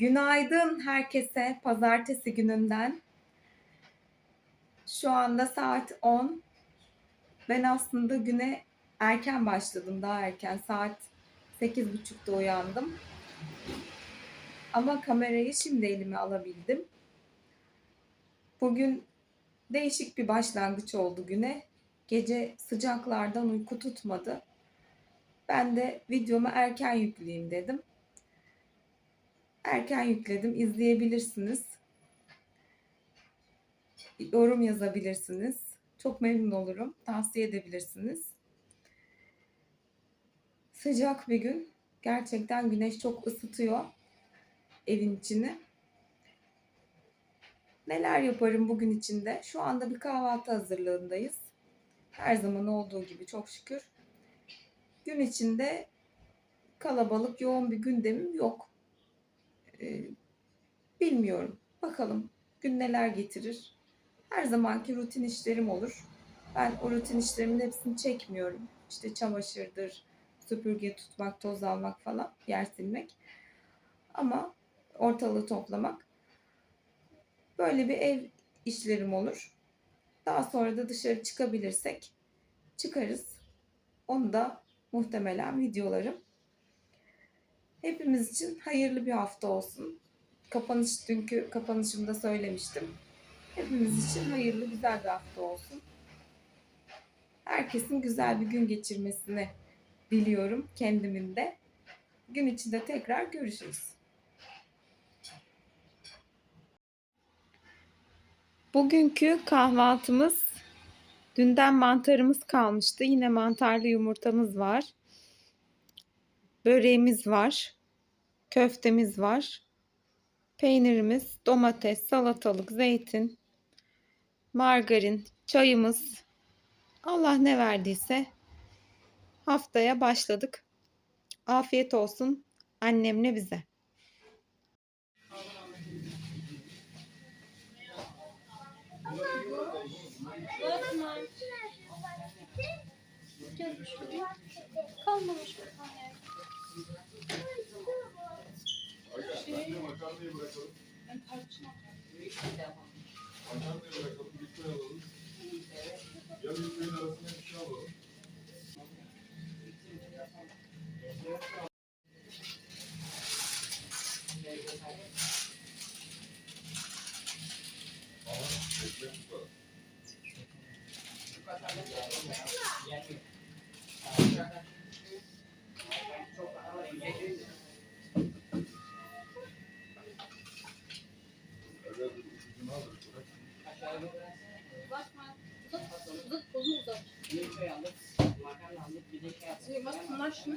Günaydın herkese pazartesi gününden. Şu anda saat 10. Ben aslında güne erken başladım, daha erken. Saat 8.30'da uyandım. Ama kamerayı şimdi elime alabildim. Bugün değişik bir başlangıç oldu güne. Gece sıcaklardan uyku tutmadı. Ben de videomu erken yükleyeyim dedim. Erken yükledim. izleyebilirsiniz. Yorum yazabilirsiniz. Çok memnun olurum. Tavsiye edebilirsiniz. Sıcak bir gün. Gerçekten güneş çok ısıtıyor evin içini. Neler yaparım bugün içinde? Şu anda bir kahvaltı hazırlığındayız. Her zaman olduğu gibi çok şükür. Gün içinde kalabalık, yoğun bir gündemim yok. Ee, bilmiyorum. Bakalım gün neler getirir. Her zamanki rutin işlerim olur. Ben o rutin işlerimin hepsini çekmiyorum. İşte çamaşırdır, süpürge tutmak, toz almak falan, yer silmek. Ama ortalığı toplamak. Böyle bir ev işlerim olur. Daha sonra da dışarı çıkabilirsek çıkarız. Onu da muhtemelen videolarım. Hepimiz için hayırlı bir hafta olsun. Kapanış dünkü kapanışımda söylemiştim. Hepimiz için hayırlı güzel bir hafta olsun. Herkesin güzel bir gün geçirmesini diliyorum kendimin de. Gün içinde tekrar görüşürüz. Bugünkü kahvaltımız dünden mantarımız kalmıştı. Yine mantarlı yumurtamız var. Böreğimiz var. Köftemiz var. Peynirimiz, domates, salatalık, zeytin, margarin, çayımız. Allah ne verdiyse haftaya başladık. Afiyet olsun annemle bize. Kalmamış Bakma. Uzat, uzat, uzun uzat. Bir çay aldık, makarna aldık, bir de şey aldık. Bak bunlar şunu.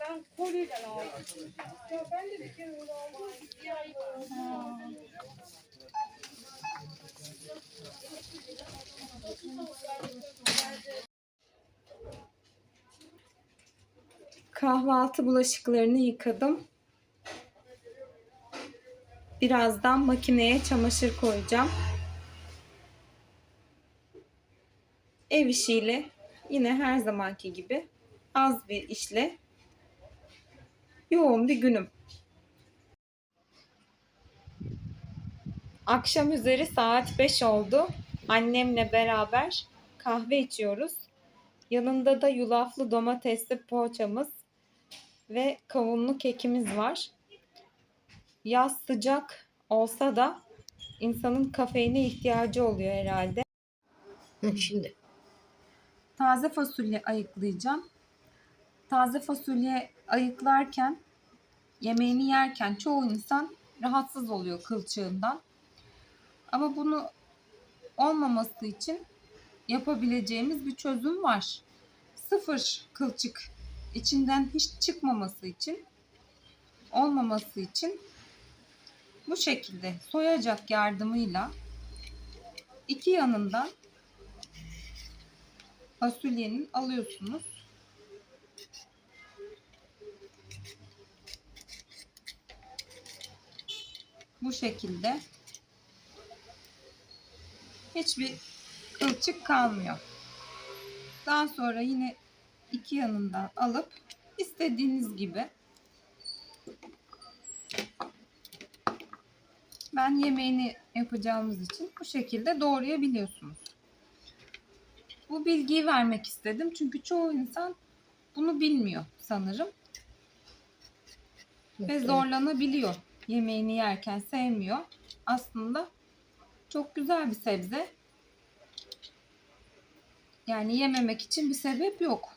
Ben kolyeyle aldım. Ben de bir kere öyle aldım. Bir ay var. Kahvaltı bulaşıklarını yıkadım. Birazdan makineye çamaşır koyacağım. Ev işiyle yine her zamanki gibi az bir işle yoğun bir günüm. Akşam üzeri saat 5 oldu. Annemle beraber kahve içiyoruz. Yanında da yulaflı domatesli poğaçamız ve kavunlu kekimiz var. Yaz sıcak olsa da insanın kafeine ihtiyacı oluyor herhalde. Şimdi. Taze fasulye ayıklayacağım. Taze fasulye ayıklarken, yemeğini yerken çoğu insan rahatsız oluyor kılçığından. Ama bunu olmaması için yapabileceğimiz bir çözüm var. Sıfır kılçık içinden hiç çıkmaması için, olmaması için bu şekilde soyacak yardımıyla iki yanından fasulyenin alıyorsunuz. Bu şekilde hiçbir kılçık kalmıyor. Daha sonra yine iki yanından alıp istediğiniz gibi ben yemeğini yapacağımız için bu şekilde doğrayabiliyorsunuz. Bu bilgiyi vermek istedim çünkü çoğu insan bunu bilmiyor sanırım ve zorlanabiliyor. Yemeğini yerken sevmiyor. Aslında çok güzel bir sebze. Yani yememek için bir sebep yok.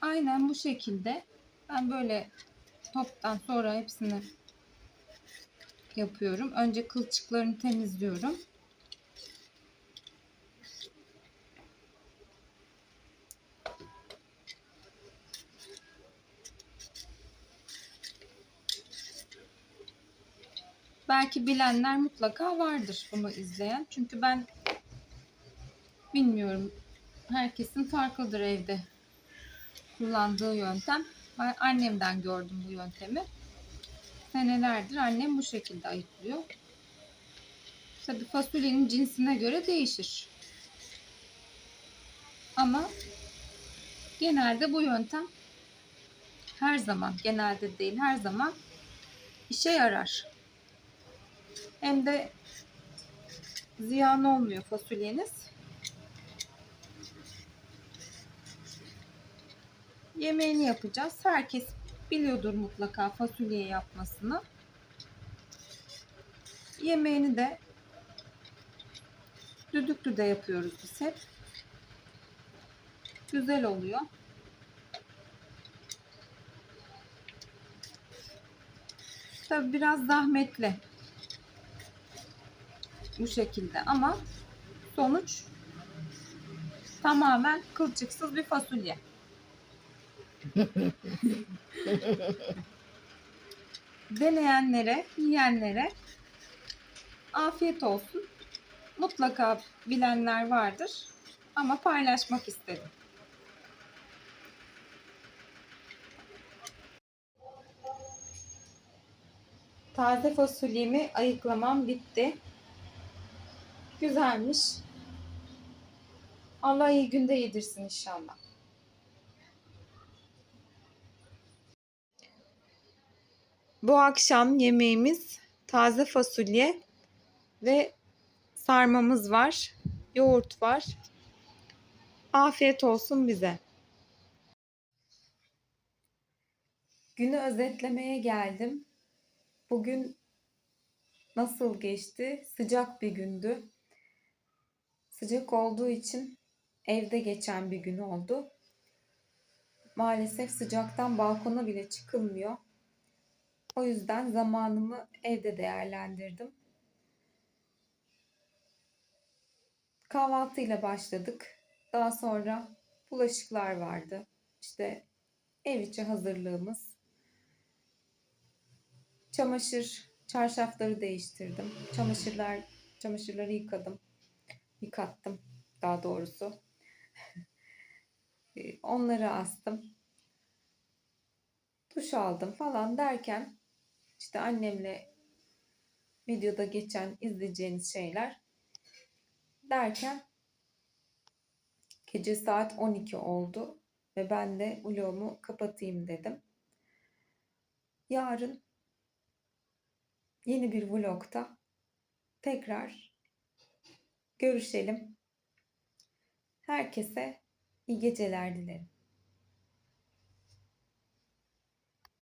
Aynen bu şekilde ben böyle toptan sonra hepsini yapıyorum. Önce kılçıklarını temizliyorum. Belki bilenler mutlaka vardır bunu izleyen. Çünkü ben bilmiyorum. Herkesin farklıdır evde kullandığı yöntem. Ben annemden gördüm bu yöntemi. Senelerdir annem bu şekilde ayıklıyor. Tabii fasulyenin cinsine göre değişir. Ama genelde bu yöntem her zaman, genelde değil her zaman işe yarar. Hem de ziyan olmuyor fasulyeniz. Yemeğini yapacağız. Herkes biliyordur mutlaka fasulye yapmasını. Yemeğini de düdüklü de yapıyoruz biz hep. Güzel oluyor. Tabi biraz zahmetli bu şekilde ama sonuç tamamen kılçıksız bir fasulye. Deneyenlere, yiyenlere afiyet olsun. Mutlaka bilenler vardır ama paylaşmak istedim. Taze fasulyemi ayıklamam bitti. Güzelmiş. Allah iyi günde yedirsin inşallah. Bu akşam yemeğimiz taze fasulye ve sarmamız var. Yoğurt var. Afiyet olsun bize. Günü özetlemeye geldim. Bugün nasıl geçti? Sıcak bir gündü. Sıcak olduğu için evde geçen bir gün oldu. maalesef sıcaktan balkona bile çıkılmıyor. O yüzden zamanımı evde değerlendirdim. Kahvaltıyla başladık. Daha sonra bulaşıklar vardı. İşte ev içi hazırlığımız. Çamaşır, çarşafları değiştirdim. Çamaşırlar, çamaşırları yıkadım. Yıkattım daha doğrusu. E, Onları astım. Duş aldım falan derken işte annemle videoda geçen izleyeceğiniz şeyler derken gece saat 12 oldu ve ben de vlogumu kapatayım dedim. Yarın yeni bir vlogta tekrar görüşelim. Herkese iyi geceler dilerim.